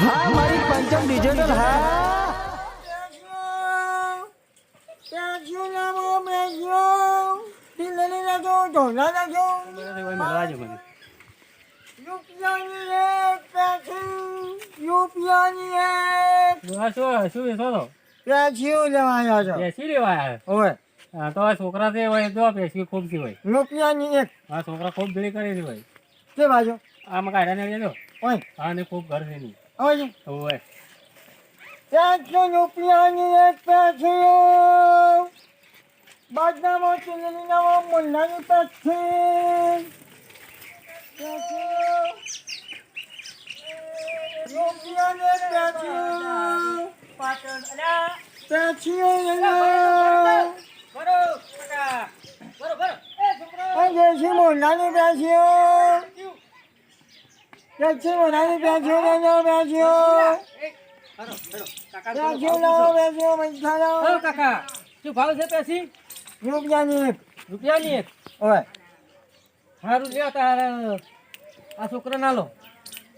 હા મારી પંચમ ડિજિટલ હા. છોકરા છે જો ખૂબથી હોય આ છોકરા ખૂબ ભીડી કરી છે? બાજુ આમાં કાઢ્યા ને લેજો. હા ને ખૂબ ઘર છે નહીં Hadi. Oy. Yatsın uplayanı etmesin. Badnam otelini devam bundan etmesin. Uplayanı etmesin. Patron ala. Patron Baru, baru, baru. Eh, baru. Hadi Simon, lalu dah siap. જેસી બનાવી બેસ્યો બેસ્યો બેસ્યો બેસ્યો લાવો બેસ્યો પૈસા લાવો. કાકા શું ભાવ છે પેસી? રૂપિયાની એક. રૂપિયાની એક? ઓય. સારું લ્યો તારે. આ છોકરો ના લો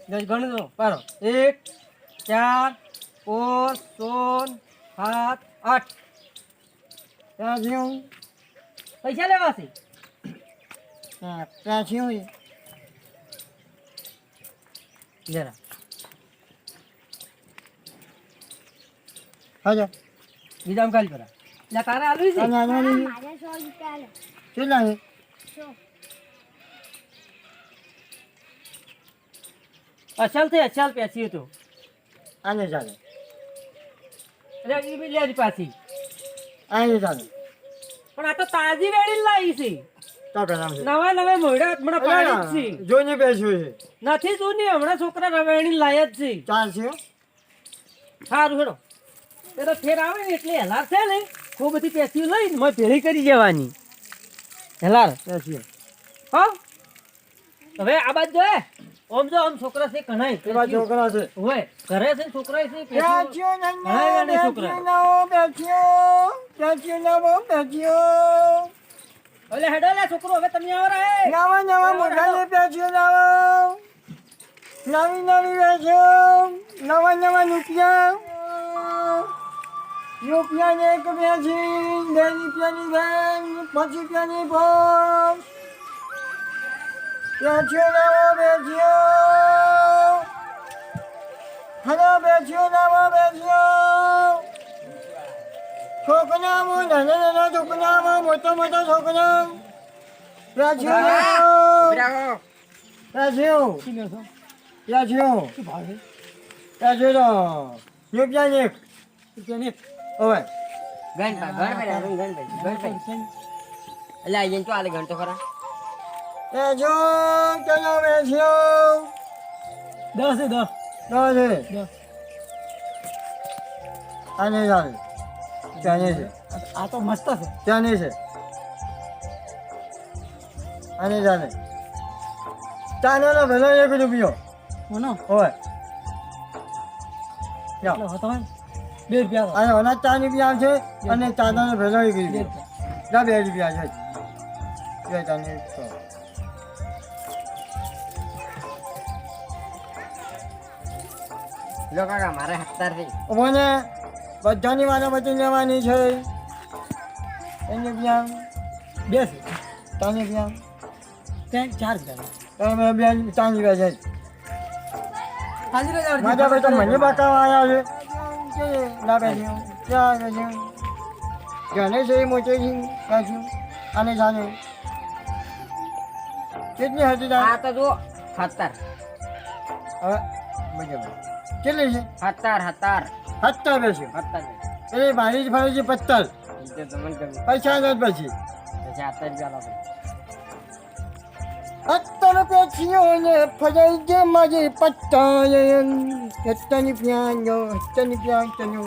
ગણી દો પારો એક ચાર પાંચ સોળ સાત આઠ. પેછીઓ પૈસા લેવા ત્યાં પેછીઓ જરા. હાજા બીજા કાલ કરા. એટલે તારે આલુ છે? અને આનાની કેટલા છે અસલથી અસલ પેસી તો આને ચાલે એટલે એ બી લેરી પાછી. આને ચાલે પણ આ તો તાજી વેડી લાવી છે. નવા નવા મોઢા હમણાં પાડી જ છે. જોઈને બેસ્યું છે. નથી જૂની હમણાં છોકરા રવેણી લાય જ છે. ચાલ સારું હેડો. એ તો ફેર આવે ને એટલે હેલાર છે ને ખૂબ બધી પેસીઓ લઈને મેં ભેળી કરી જવાની હેલાર. હા? હવે આ બાજુ જોયે? ઓમ જો આમ છોકરા છે કણાય એવા છોકરા છે. હોય. ઘરે છે છોકરા છે નવો બેસ્યું. એટલે હેડો લે છોકરો હવે તમે આવો રે નવા નવા મોઢાને બેસ્યું નવો નવી નવી બેસ્યું નવા નવા રૂપિયા ને એક બેસી બે રૂપિયાની બેન પાંચ રૂપિયાની બોલ બેસ્યું નવો બેસ્યું હલો બેસ્યું નવા બેસ્યું છોકરામાં નાના નાના છોકરામાં મોટા મોટા છોકરા બેસ્યું નવો બેસ્યું બેસ્યું બેસ્યું તો રૂપિયાની એક હવે ગણ પા ગણ પા ગણ ગણ ગણ પા એટલે આ જઈને તો આલે ગણ તો ખરા બેસ્યું ચલો બેસ્યું દસ છે દસ દસ છે આને ચાલે છે. આ તો મસ્ત છે. ત્યાંની છે. આને જાને ચાનો ભેલો એક રૂપિયો. કોનો? હોય. હતો બે રૂપિયા અને ઓના ચાર રૂપિયા આવશે અને ચાંદાનો ભેલો એક રૂપિયો. જા બે રૂપિયા છે. બે ચાની. લો કાકા મારે હત્તરથી મને બધાની બધી લેવાની છે. ત્રણ રૂપિયા બે છે ત્રણ રૂપિયા ત્રણ ચાર તમે બે ત્રણ રૂપિયા જાય. મારા ભાઈ તો મને બતાવવા આવ્યા છે. ના બેસ્યું ક્યાં બેસ્યું જાણે છે એ મોટે બેસ્યું અને જાણે. કેટલી હતી આ તો જો હત્તર હવે કેટલી છે? હત્તર હત્તર સત્તર હત્તર એટલે મારી જ ફરે છે પત્તર પૈસા નથી પછી. અત્તર પેછીઓને ફજાઈ જે મારી પત્તા હત્તની પ્યાનો હત્તની પ્યાન તનો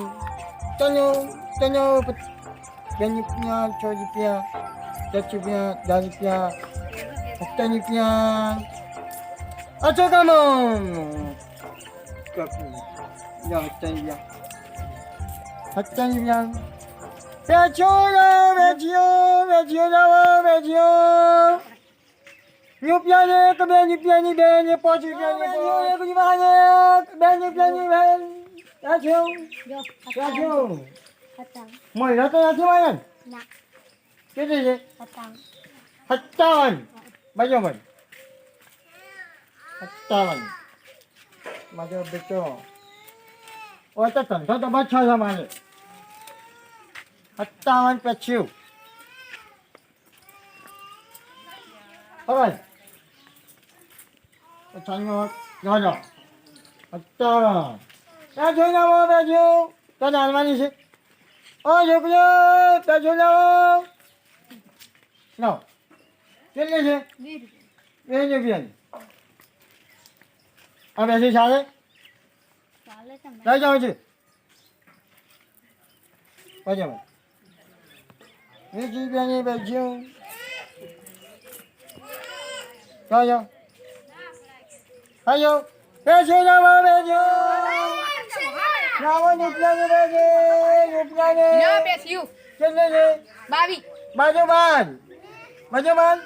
તનો તનો બે રૂપિયા છ દસ રૂપિયા દસ હત્તની પ્યાન અચો કામો. હત્તની પ્યાન હત્તની પ્યાન વેચ્યો વેચ્યો વેચ્યો વેચ્યો રૂપિયાની એક બે રૂપિયાની બે ને પાંચ રૂપિયાની એક રૂપિયાની એક બે રૂપિયાની બે રાખ્યું રાખ્યું મહિના તો નથી વાળા કેટલી છે સત્તાવન બાજુ ભાઈ સત્તાવન બાજુ બેચો ઓ તો ધંધો તો બચ્છો છે મારે સત્તાવન પચ્યું હવે. પછાડીમાં જાજો સત્તાવન. ત્યાં જોઈને આવો બેજો તને હાલવાની છે. ઓ છોકરીઓ ત્યાં જોઈને આવો કેટલી છે? બે રૂપિયાની. આ બેસી ચાલે લઈ જાઉં છું બજામાં વીસ રૂપિયાની બેસ્યું જાઓ હાલો બેસો જાઓ બેસો જાઓ રૂપિયાની બાજુ બાર બાજુ બાર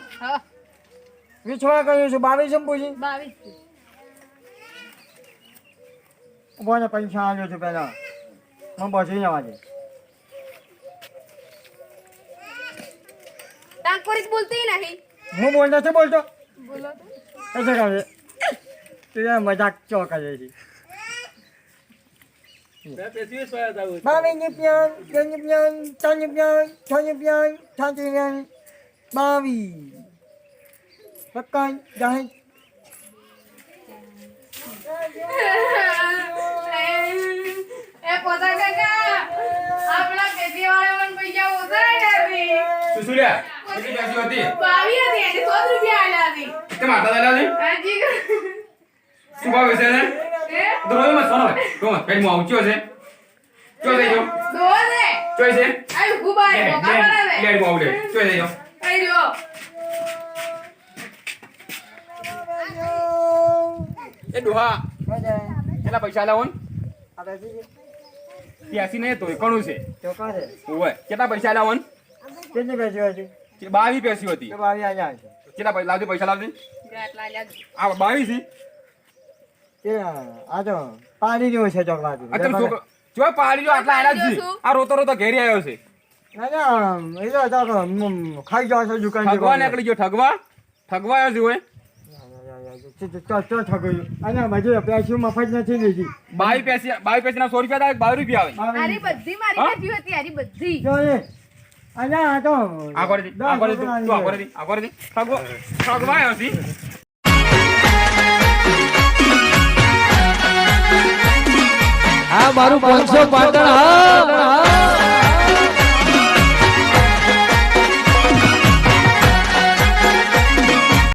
વિછવા કહ્યું છું બાવીસ એમ પૂછી ઊભો ને પૈસા આવ્યો છું પેલા હું બસી જવા દે તાંકોરી બોલતી નહીં. હું બોલતો છે બોલતો. બોલો એટલે કરે તું મજાક ચો કરે છે. બાવીસ રૂપિયા ત્રણ રૂપિયા ત્રણ રૂપિયા છ રૂપિયા સાત રૂપિયા બાવીસ. પક્કા જાય એ પોતા કાકા આપણા ખેતી વાળા મને પૈસા ઓછા નથી સુસુલ્યા કેટલી પેસી હતી? બાવી હતી એને 100 રૂપિયા આલા હતી. તે માતા દાદા હતી હાજી. શું ભાવ છે ને? રોય મત સોનો તો પેટમાં આવચ્યો છે? ચોય દેજો જો દો ને. ચોય છે? આયુ ગુબાઈ મોકા બનાવે લેડમાં આવડે લે ચોય જો આઈ રહ્યો એ દોહા કેટલા પૈસા લાવો ને ત્યાસી નહીં તો ઘણું છે છે. ઓય કેટલા પૈસા લાવો ને કેટલી પૈસા હતી? કે બાવી પેસી હતી. બાવી કેટલા પૈસા? લાવજો પૈસા લાવજો. આ બાવી છે કે આ તો પાણી જેવો છે ચોકલાથી જો પહાડી જો આટલા આયા છે. આ રોતો રોતો ઘેરી આવ્યો છે. ના ના એ તો તો મ, ખાઈ જાવ છો દુકાન ઠગવા નીકળી ગયો ઠગવા? ઠગવા આવ્યો છે મફત નથી લીધી બાવી પેસી બાવી પેસી ના સો રૂપિયા થાય બાવી રૂપિયા આવે? બધી મારી હતી બધી. આ મારું પાંચસો પાટણ હા.